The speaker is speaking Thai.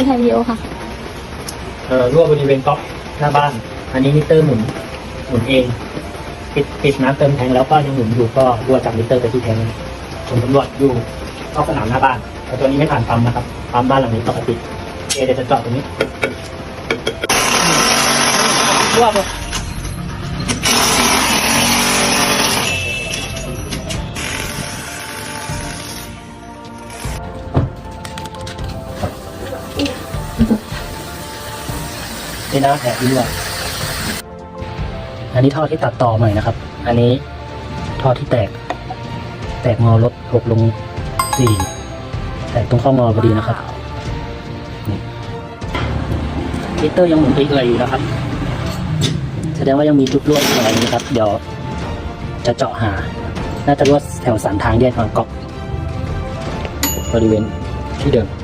คือถ่ายวิดีโอค่ะ เอ่อรั่วบริเวณก๊อกหน้าบ้าน อันนี้มิเตอร์หมุนหมุนเองปิดปิดน้ำเติมแทงแล้วก็ยังหมุนอยู่ก็รั่วจากมิเตอร์ไปที่แทงผมตำรวจอยู่นอกสนามหน้าบ้านแต่ตัวนี้ไม่ผ่านปั๊มนะครับปั๊มบ้านหลังนี้ปกติโอเคเดี๋ยวจะจอดตรงนี้รั่ว ปะนี่นะแผลที่รั่วอันนี้ท่อที่ตัดต่อใหม่นะครับ อันนี้ท่อที่แตก แตกงอรถหกลงสี่แตกตรงข้องอพอดีนะครับนี่มิเตอร์ยังหมุนไปเอื่อยอยู่นะครับ แสดงว่ายังมีจุดรั่วอีกอะไรนะครับ เดี๋ยวจะเจาะหา น่าจะรั่วแถวสันทางแยกทางกอกบริเวณที่เดิม